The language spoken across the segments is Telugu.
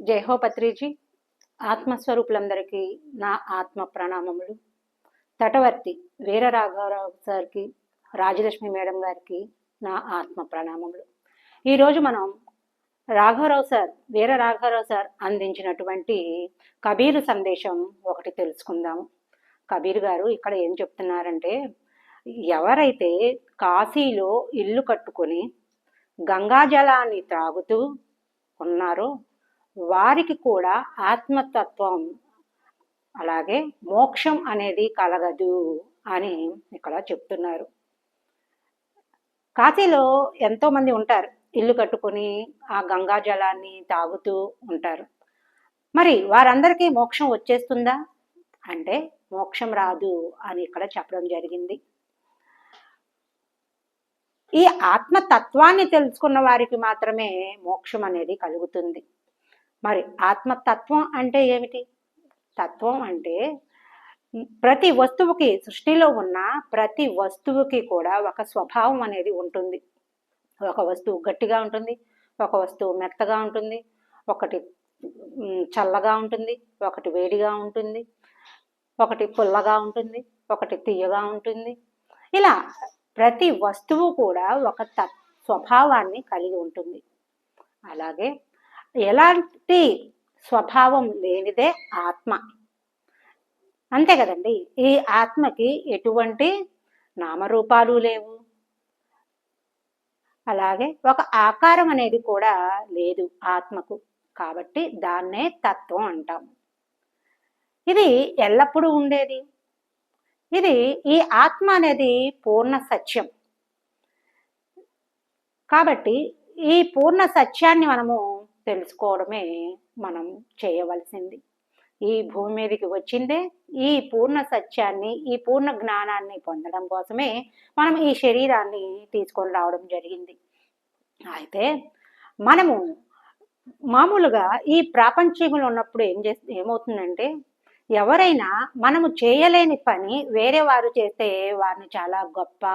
జయహో పత్రిజీ. ఆత్మస్వరూపులందరికీ నా ఆత్మ ప్రణామములు. తటవర్తి వీర రాఘవరావు సార్కి రాజలక్ష్మి మేడం గారికి నా ఆత్మ ప్రణామములు. ఈరోజు మనం రాఘవరావు సార్ వీర రాఘవరావు సార్ అందించినటువంటి కబీరు సందేశం ఒకటి తెలుసుకుందాము. కబీర్ గారు ఇక్కడ ఏం చెప్తున్నారంటే ఎవరైతే కాశీలో ఇల్లు కట్టుకొని గంగాజలాన్ని త్రాగుతూ ఉన్నారో వారికి కూడా ఆత్మతత్వం అలాగే మోక్షం అనేది కలగదు అని ఇక్కడ చెప్తున్నారు. కాశీలో ఎంతోమంది ఉంటారు. ఇల్లు కట్టుకొని ఆ గంగా జలాన్ని తాగుతూ ఉంటారు. మరి వారందరికీ మోక్షం వచ్చేస్తుందా? అంటే మోక్షం రాదు అని ఇక్కడ చెప్పడం జరిగింది. ఈ ఆత్మతత్వాన్ని తెలుసుకున్న వారికి మాత్రమే మోక్షం అనేది కలుగుతుంది. మరి ఆత్మతత్వం అంటే ఏమిటి? తత్వం అంటే ప్రతి వస్తువుకి సృష్టిలో ఉన్న ప్రతి వస్తువుకి కూడా ఒక స్వభావం అనేది ఉంటుంది. ఒక వస్తువు గట్టిగా ఉంటుంది ఒక వస్తువు మెత్తగా ఉంటుంది ఒకటి చల్లగా ఉంటుంది ఒకటి వేడిగా ఉంటుంది ఒకటి పుల్లగా ఉంటుంది ఒకటి తీయగా ఉంటుంది. ఇలా ప్రతి వస్తువు కూడా ఒక తత్ స్వభావాన్ని కలిగి ఉంటుంది. అలాగే ఎలాంటి స్వభావం లేనిదే ఆత్మ. అంతే కదండి. ఈ ఆత్మకి ఎటువంటి నామరూపాలు లేవు. అలాగే ఒక ఆకారం అనేది కూడా లేదు ఆత్మకు. కాబట్టి దాన్నే తత్వం అంటాం. ఇది ఎల్లప్పుడూ ఉండేది. ఇది ఈ ఆత్మ అనేది పూర్ణ సత్యం. కాబట్టి ఈ పూర్ణ సత్యాన్ని మనము తెలుసుకోవడమే మనం చేయవలసింది. ఈ భూమి మీదకి వచ్చిందే ఈ పూర్ణ సత్యాన్ని ఈ పూర్ణ జ్ఞానాన్ని పొందడం కోసమే మనం ఈ శరీరాన్ని తీసుకొని రావడం జరిగింది. అయితే మనము మామూలుగా ఈ ప్రాపంచికంలో ఉన్నప్పుడు ఏం చేస్తే ఏమవుతుందంటే ఎవరైనా మనము చేయలేని పని వేరే వారు చేస్తే వారిని చాలా గొప్ప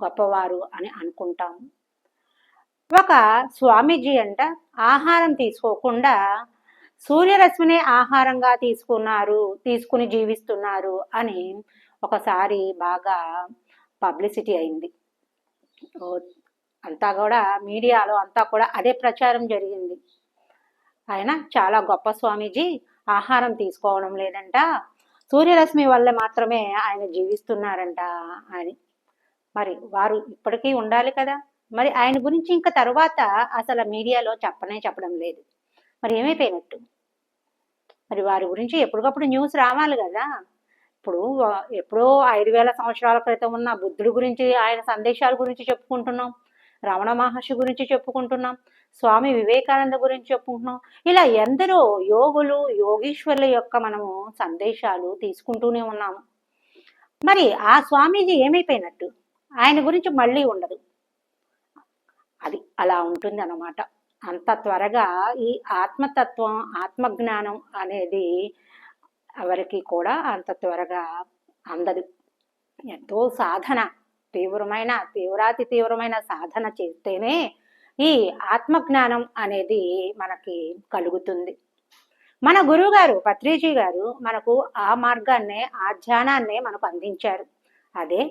గొప్పవారు అని అనుకుంటాము. ఒక స్వామీజీ అంట ఆహారం తీసుకోకుండా సూర్యరశ్మిని ఆహారంగా తీసుకున్నారు తీసుకుని జీవిస్తున్నారు అని ఒకసారి బాగా పబ్లిసిటీ అయింది. అంతా కూడా మీడియాలో అంతా కూడా అదే ప్రచారం జరిగింది. ఆయన చాలా గొప్ప స్వామీజీ ఆహారం తీసుకోవడం లేదంట సూర్యరశ్మి వల్ల మాత్రమే ఆయన జీవిస్తున్నారంట అని. మరి వారు ఇప్పటికీ ఉండాలి కదా? మరి ఆయన గురించి ఇంకా తర్వాత అసలు మీడియాలో చెప్పనే చెప్పడం లేదు. మరి ఏమైపోయినట్టు? మరి వారి గురించి ఎప్పటికప్పుడు న్యూస్ రావాలి కదా. ఇప్పుడు ఎప్పుడో ఐదు వేల సంవత్సరాల క్రితం ఉన్న బుద్ధుడి గురించి ఆయన సందేశాల గురించి చెప్పుకుంటున్నాం. రమణ మహర్షి గురించి చెప్పుకుంటున్నాం. స్వామి వివేకానంద గురించి చెప్పుకుంటున్నాం. ఇలా ఎందరో యోగులు యోగీశ్వరుల యొక్క మనము సందేశాలు తీసుకుంటూనే ఉన్నాము. మరి ఆ స్వామీజీ ఏమైపోయినట్టు? ఆయన గురించి మళ్ళీ ఉండదు. అది అలా ఉంటుంది అన్నమాట అంత త్వరగా ఈ ఆత్మతత్వం ఆత్మజ్ఞానం అనేది ఎవరికి కూడా అంత త్వరగా అందదు. ఎంతో సాధన తీవ్రమైన తీవ్రాతి తీవ్రమైన సాధన చేస్తేనే ఈ ఆత్మజ్ఞానం అనేది మనకి కలుగుతుంది. మన గురువు గారు పత్రిజీ గారు మనకు ఆ మార్గాన్నే ఆ ధ్యానాన్నే మనకు అందించారు. అదే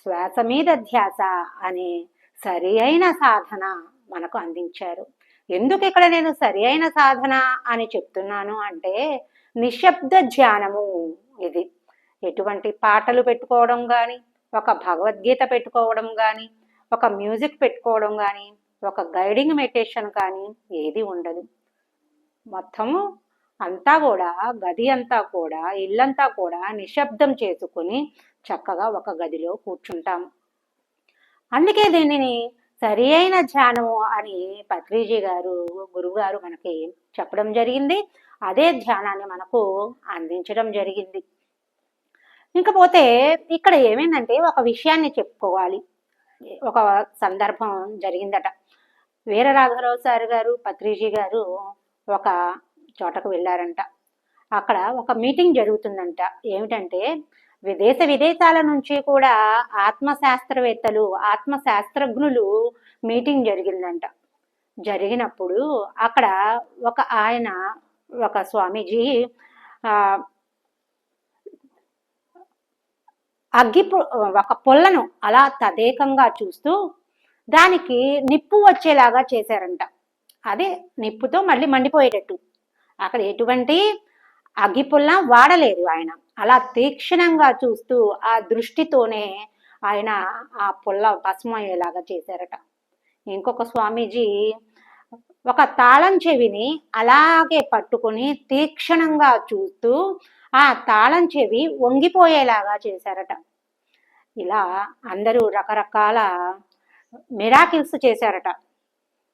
శ్వాస మీద ధ్యాస అనే సరి అయిన సాధన మనకు అందించారు. ఎందుకు ఇక్కడ నేను సరి అయిన సాధన అని చెప్తున్నాను అంటే నిశ్శబ్ద ధ్యానము ఇది. ఎటువంటి పాటలు పెట్టుకోవడం కానీ ఒక భగవద్గీత పెట్టుకోవడం కానీ ఒక మ్యూజిక్ పెట్టుకోవడం కానీ ఒక గైడింగ్ మెడిటేషన్ కానీ ఏది ఉండదు. మొత్తము అంతా కూడా గది అంతా కూడా ఇల్లంతా కూడా నిశ్శబ్దం చేసుకుని చక్కగా ఒక గదిలో కూర్చుంటాము. అందుకే దీనిని సరి అయిన ధ్యానము అని పత్రిజీ గారు గురువు గారు మనకి చెప్పడం జరిగింది. అదే ధ్యానాన్ని మనకు అందించడం జరిగింది. ఇంకపోతే ఇక్కడ ఏమైందంటే ఒక విషయాన్ని చెప్పుకోవాలి. ఒక సందర్భం జరిగిందట. వీర రాఘవరావు సార్ గారు పత్రిజీ గారు ఒక చోటకు వెళ్ళారంట. అక్కడ ఒక మీటింగ్ జరుగుతుందంట. ఏమిటంటే విదేశ విదేశాల నుంచి కూడా ఆత్మ శాస్త్రవేత్తలు ఆత్మ శాస్త్రజ్ఞులు మీటింగ్ జరిగిందంట. జరిగినప్పుడు అక్కడ ఒక ఆయన ఒక స్వామీజీ అగ్గి పు- ఒక పొల్లను అలా తదేకంగా చూస్తూ దానికి నిప్పు వచ్చేలాగా చేశారంట. అదే నిప్పుతో మళ్ళీ మండిపోయేటట్టు. అక్కడ ఎటువంటి అగ్గిపుల్ల వాడలేదు ఆయన. అలా తీక్షణంగా చూస్తూ ఆ దృష్టితోనే ఆయన ఆ పుల్ల భస్మయ్యేలాగా చేశారట. ఇంకొక స్వామీజీ ఒక తాళం చెవిని అలాగే పట్టుకుని తీక్షణంగా చూస్తూ ఆ తాళం చెవి వంగిపోయేలాగా చేశారట. ఇలా అందరూ రకరకాల మిరాకిల్స్ చేశారట.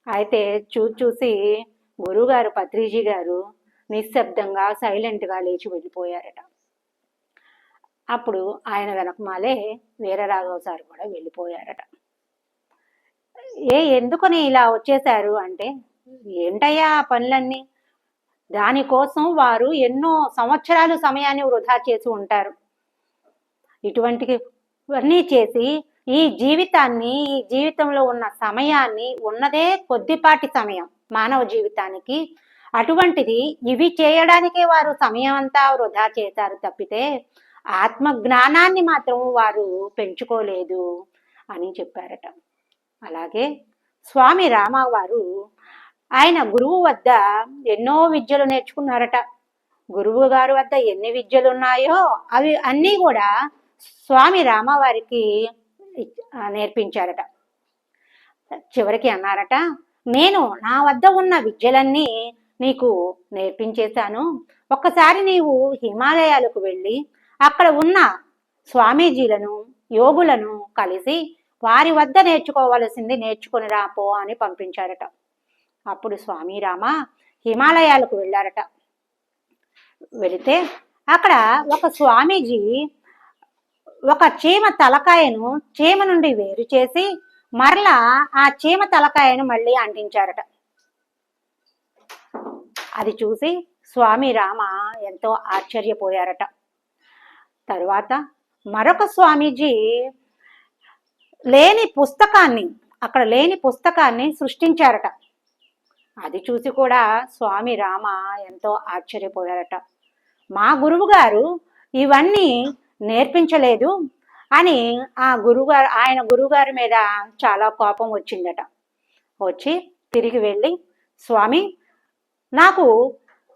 అయితే చూ చూసి గురుగారు పత్రిజీ గారు నిశ్శబ్దంగా సైలెంట్గా లేచి వెళ్ళిపోయారట. అప్పుడు ఆయన వెనకమాలే వీరరాఘవ సార్ కూడా వెళ్ళిపోయారట. ఏ ఎందుకని ఇలా వచ్చేశారు అంటే ఏంటయ్యా ఆ పనులన్నీ? దానికోసం వారు ఎన్నో సంవత్సరాలు సమయాన్ని వృధా చేసి ఉంటారు. ఇటువంటివన్నీ చేసి ఈ జీవితాన్ని ఈ జీవితంలో ఉన్న సమయాన్ని ఉన్నదే కొద్దిపాటి సమయం మానవ జీవితానికి. అటువంటిది ఇవి చేయడానికే వారు సమయం అంతా వృధా చేశారు తప్పితే ఆత్మ జ్ఞానాన్ని మాత్రం వారు పెంచుకోలేదు అని చెప్పారట. అలాగే స్వామి రామవారు ఆయన గురువు వద్ద ఎన్నో విద్యలు నేర్చుకున్నారట. గురువు గారి వద్ద ఎన్ని విద్యలు ఉన్నాయో అవి అన్నీ కూడా స్వామి రామవారికి నేర్పించారట. చివరికి అన్నారట నేను నా వద్ద ఉన్న విద్యలన్నీ నీకు నేర్పించేశాను. ఒక్కసారి నీవు హిమాలయాలకు వెళ్ళి అక్కడ ఉన్న స్వామీజీలను యోగులను కలిసి వారి వద్ద నేర్చుకోవలసింది నేర్చుకుని రాపో అని పంపించారట. అప్పుడు స్వామి రామ హిమాలయాలకు వెళ్ళారట. వెళితే అక్కడ ఒక స్వామీజీ ఒక చీమ తలకాయను చీమ నుండి వేరు చేసి మరలా ఆ చీమ తలకాయను మళ్ళీ అంటించారట. అది చూసి స్వామి రామ ఎంతో ఆశ్చర్యపోయారట. తరువాత మరొక స్వామీజీ లేని పుస్తకాన్ని అక్కడ లేని పుస్తకాన్ని సృష్టించారట. అది చూసి కూడా స్వామి రామ ఎంతో ఆశ్చర్యపోయారట. మా గురువు గారు ఇవన్నీ నేర్పించలేదు అని ఆ గురుగారు ఆయన గురువుగారి మీద చాలా కోపం వచ్చిందట. వచ్చి తిరిగి వెళ్ళి స్వామి నాకు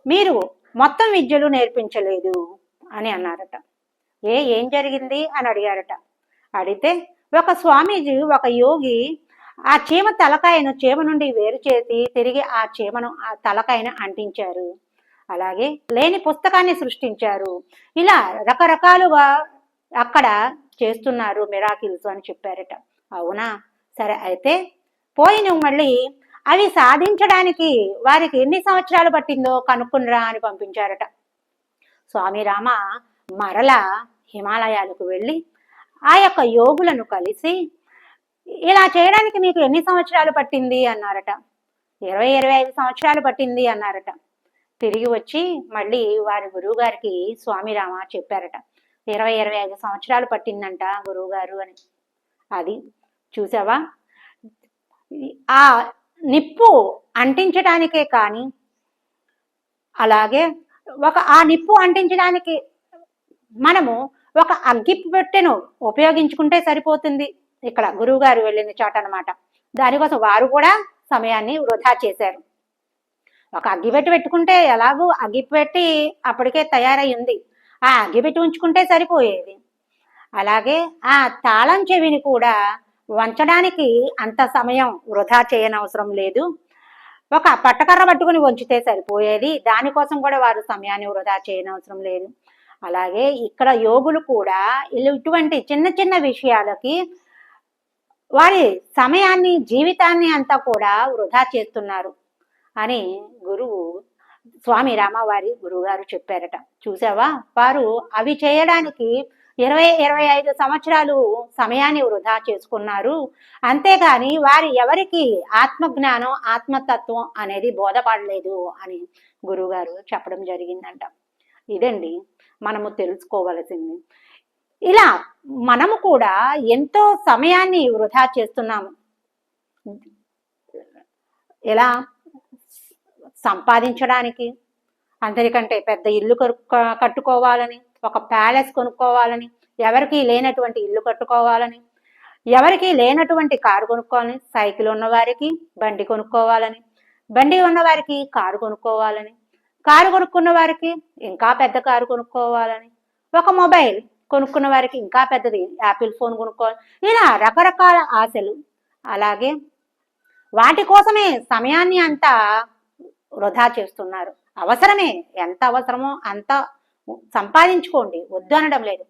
మీరు మొత్తం విద్యలు నేర్పించలేదు అని అన్నారట. ఏ ఏం జరిగింది? అని అడిగారట. అడిగితే ఒక స్వామీజీ ఒక యోగి ఆ చీమ తలకాయను చీమ నుండి వేరు చేసి తిరిగి ఆ చీమను ఆ తలకాయను అంటించారు. అలాగే లేని పుస్తకాన్ని సృష్టించారు. ఇలా రకరకాలుగా అక్కడ చేస్తున్నారు మిరాకిల్స్ అని చెప్పారట. అవునా? సరే అయితే పోయి నువ్వు మళ్ళీ అవి సాధించడానికి వారికి ఎన్ని సంవత్సరాలు పట్టిందో కనుక్కునిరా అని పంపించారట. స్వామి రామ మరల హిమాలయాలకు వెళ్ళి ఆ యొక్క యోగులను కలిసి ఇలా చేయడానికి మీకు ఎన్ని సంవత్సరాలు పట్టింది? అన్నారట. ఇరవై ఇరవై ఐదు సంవత్సరాలు పట్టింది అన్నారట. తిరిగి వచ్చి మళ్ళీ వారి గురువు గారికి స్వామి రామ చెప్పారట. ఇరవై ఇరవై ఐదు సంవత్సరాలు పట్టిందంట గురువు గారు అని. అది చూసావా? ఆ నిప్పు అంటించడానికే కానీ అలాగే ఒక ఆ నిప్పు అంటించడానికి మనము ఒక అగ్గి పెట్టెను ఉపయోగించుకుంటే సరిపోతుంది. ఇక్కడ గురువు గారు వెళ్ళిన చోట అనమాట దానికోసం వారు కూడా సమయాన్ని వృధా చేశారు. ఒక అగ్గిపెట్టి పెట్టుకుంటే ఎలాగూ అగ్గిపెట్టి అప్పటికే తయారై ఉంది ఆ అగ్గిపెట్టి ఉంచుకుంటే సరిపోయేది. అలాగే ఆ తాళం చెవిని కూడా వంచడానికి అంత సమయం వృధా చేయనవసరం లేదు. ఒక పట్టకర్ర పట్టుకుని వంచితే సరిపోయేది. దానికోసం కూడా వారు సమయాన్ని వృధా చేయనవసరం లేదు. అలాగే ఇక్కడ యోగులు కూడా ఇటువంటి చిన్న చిన్న విషయాలకి వారి సమయాన్ని జీవితాన్ని అంతా కూడా వృధా చేస్తున్నారు అని గురువు స్వామి రామవారి గురువుగారు చెప్పారట. చూసావా? వారు అవి చేయడానికి ఇరవై ఇరవై ఐదు సంవత్సరాలు సమయాన్ని వృధా చేసుకున్నారు. అంతేగాని వారి ఎవరికి ఆత్మజ్ఞానం ఆత్మతత్వం అనేది బోధపడలేదు అని గురువుగారు చెప్పడం జరిగిందంట. ఇదండి మనము తెలుసుకోవలసింది. ఇలా మనము కూడా ఎంతో సమయాన్ని వృధా చేస్తున్నాము. ఎలా? సంపాదించడానికి అందరికంటే పెద్ద ఇల్లు కట్టుకోవాలని ఒక ప్యాలెస్ కొనుక్కోవాలని ఎవరికి లేనటువంటి ఇల్లు కట్టుకోవాలని ఎవరికి లేనటువంటి కారు కొనుక్కోవాలని సైకిల్ ఉన్నవారికి బండి కొనుక్కోవాలని బండి ఉన్నవారికి కారు కొనుక్కోవాలని కారు కొనుక్కున్న వారికి ఇంకా పెద్ద కారు కొనుక్కోవాలని. ఒక మొబైల్ కొనుక్కున్న వారికి ఇంకా పెద్దది. యాపిల్ ఫోన్ కొనుక్కోవాలి. ఇలా రకరకాల ఆశలు. అలాగే వాటి కోసమే సమయాన్ని అంతా వృధా చేస్తున్నారు. అవసరమే. ఎంత అవసరమో అంత సంపాదించుకోండి. వద్దు అనడం లేదు.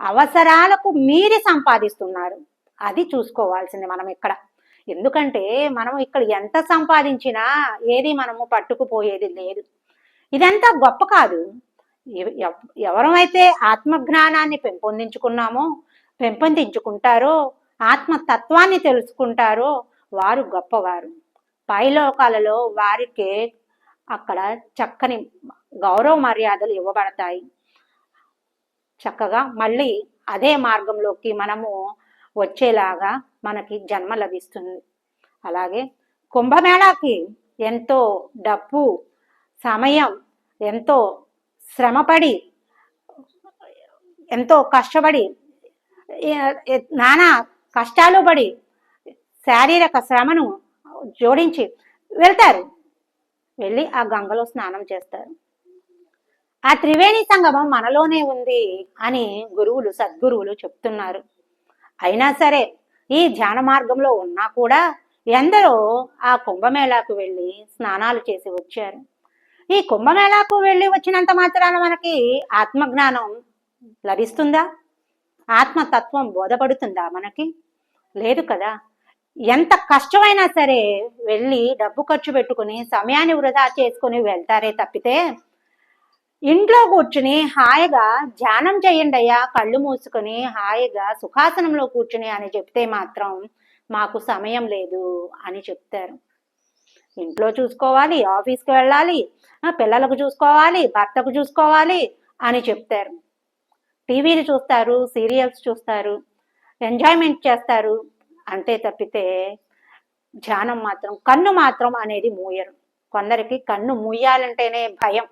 అవసరాలకు మీరి సంపాదిస్తున్నారు. అది చూసుకోవాల్సింది మనం ఇక్కడ. ఎందుకంటే మనం ఇక్కడ ఎంత సంపాదించినా ఏది మనము పట్టుకుపోయేది లేదు. ఇదంతా గొప్ప కాదు. ఎవ- ఎవరమైతే ఆత్మజ్ఞానాన్ని పెంపొందించుకున్నామో పెంపొందించుకుంటారో ఆత్మతత్వాన్ని తెలుసుకుంటారో వారు గొప్పవారు. పైలోకాలలో వారికి అక్కడ చక్కని గౌరవ మర్యాదలు ఇవ్వబడతాయి. చక్కగా మళ్ళీ అదే మార్గంలోకి మనము వచ్చేలాగా మనకి జన్మ లభిస్తుంది. అలాగే కుంభమేళాకి ఎంతో డబ్బు సమయం ఎంతో శ్రమపడి ఎంతో కష్టపడి నానా కష్టాలు పడి శారీరక శ్రమను జోడించి వెళ్తారు. వెళ్ళి ఆ గంగలో స్నానం చేస్తారు. ఆ త్రివేణి సంగమం మనలోనే ఉంది అని గురువులు సద్గురువులు చెప్తున్నారు. అయినా సరే ఈ ధ్యాన మార్గంలో ఉన్నా కూడా ఎందరో ఆ కుంభమేళాకు వెళ్ళి స్నానాలు చేసి వచ్చారు. ఈ కుంభమేళాకు వెళ్ళి వచ్చినంత మాత్రాన మనకి ఆత్మజ్ఞానం లభిస్తుందా? ఆత్మతత్వం బోధపడుతుందా మనకి? లేదు కదా. ఎంత కష్టమైనా సరే వెళ్ళి డబ్బు ఖర్చు పెట్టుకుని సమయాన్ని వృధా చేసుకుని వెళ్తారే తప్పితే ఇంట్లో కూర్చుని హాయిగా ధ్యానం చేయండి అయ్యా కళ్ళు మూసుకొని హాయిగా సుఖాసనంలో కూర్చుని అని చెప్తే మాత్రం మాకు సమయం లేదు అని చెప్తారు. ఇంట్లో చూసుకోవాలి ఆఫీస్కి వెళ్ళాలి పిల్లలకు చూసుకోవాలి భర్తకు చూసుకోవాలి అని చెప్తారు. టీవీలు చూస్తారు సీరియల్స్ చూస్తారు ఎంజాయ్మెంట్ చేస్తారు. అంతే తప్పితే ధ్యానం మాత్రం కన్ను మాత్రం అనేది మూయరు. కొందరికి కన్ను మూయాలంటేనే భయం.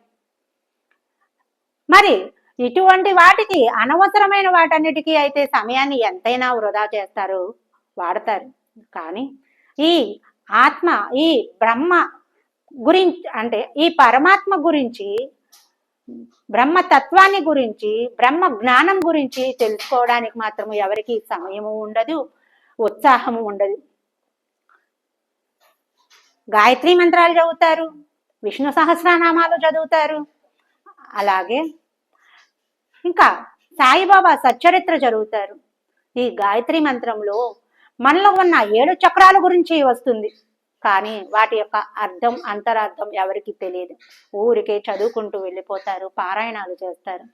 మరి ఇటువంటి వాటికి అనవసరమైన వాటన్నిటికీ అయితే సమయాన్ని ఎంతైనా వృధా చేస్తారు వాడతారు. కానీ ఈ ఆత్మ ఈ బ్రహ్మ గురించి అంటే ఈ పరమాత్మ గురించి బ్రహ్మ తత్వాన్ని గురించి బ్రహ్మ జ్ఞానం గురించి తెలుసుకోవడానికి మాత్రం ఎవరికి సమయము ఉండదు ఉత్సాహము ఉండదు. గాయత్రి మంత్రాలు చదువుతారు విష్ణు సహస్రనామాలు చదువుతారు. అలాగే ఇంకా సాయిబాబా సచ్చరిత్ర చదువుతారు. ఈ గాయత్రి మంత్రంలో మనలో ఉన్న ఏడు చక్రాల గురించి వస్తుంది. కానీ వాటి యొక్క అర్థం అంతరార్థం ఎవరికి తెలియదు. ఊరికే చదువుకుంటూ వెళ్ళిపోతారు పారాయణాలు చేస్తారు.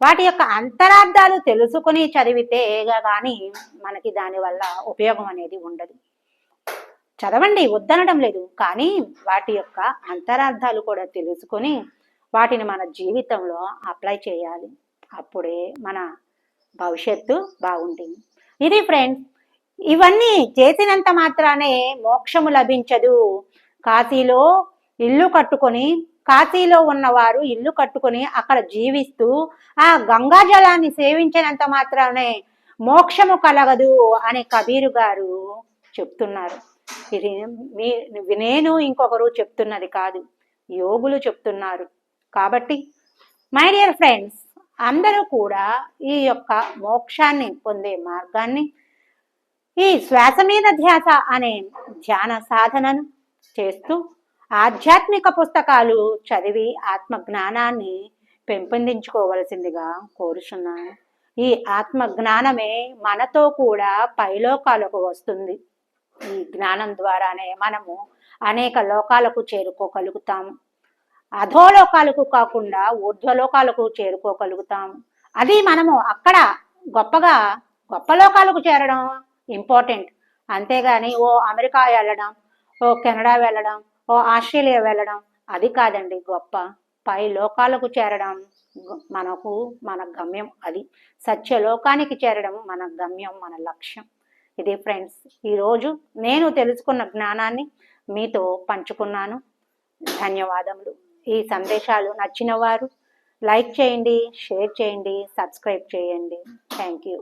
వాటి యొక్క అంతరార్థాలు తెలుసుకుని చదివితే కానీ మనకి దానివల్ల ఉపయోగం అనేది ఉండదు. చదవండి వద్దనడం లేదు. కానీ వాటి యొక్క అంతరార్థాలు కూడా తెలుసుకొని వాటిని మన జీవితంలో అప్లై చేయాలి. అప్పుడే మన భవిష్యత్తు బాగుంటుంది. ఇది ఫ్రెండ్స్ ఇవన్నీ చేసినంత మాత్రానే మోక్షము లభించదు. కాశీలో ఇల్లు కట్టుకొని కాశీలో ఉన్నవారు ఇల్లు కట్టుకొని అక్కడ జీవిస్తూ ఆ గంగా జలాన్ని సేవించినంత మాత్రానే మోక్షము కలగదు అని కబీరు గారు చెప్తున్నారు. ఇది మీ నేను ఇంకొకరు చెప్తున్నది కాదు. యోగులు చెప్తున్నారు. కాబట్టి మై డియర్ ఫ్రెండ్స్ అందరూ కూడా ఈ యొక్క మోక్షాన్ని పొందే మార్గాన్ని ఈ శ్వాస మీద ధ్యాస అనే ధ్యాన సాధనను చేస్తూ ఆధ్యాత్మిక పుస్తకాలు చదివి ఆత్మ జ్ఞానాన్ని పెంపొందించుకోవలసిందిగా కోరుచున్నాను. ఈ ఆత్మ జ్ఞానమే మనతో కూడా పైలోకాలకు వస్తుంది. ఈ జ్ఞానం ద్వారానే మనము అనేక లోకాలకు చేరుకోగలుగుతాము అధోలోకాలకు కాకుండా ఊర్ధ్వలోకాలకు చేరుకోగలుగుతాము అది మనము అక్కడ గొప్పగా గొప్ప లోకాలకు చేరడం ఇంపార్టెంట్. అంతేగాని ఓ అమెరికా వెళ్ళడం ఓ కెనడా వెళ్ళడం ఓ ఆస్ట్రేలియా వెళ్ళడం అది కాదండి గొప్ప. పై లోకాలకు చేరడం మనకు మన గమ్యం అది. సత్యలోకానికి చేరడం మన గమ్యం మన లక్ష్యం. ఇది ఫ్రెండ్స్ ఈరోజు నేను తెలుసుకున్న జ్ఞానాన్ని మీతో పంచుకున్నాను. ధన్యవాదములు. ఈ సందేశాలు నచ్చిన వారు లైక్ చేయండి షేర్ చేయండి సబ్స్క్రైబ్ చేయండి. Thank you.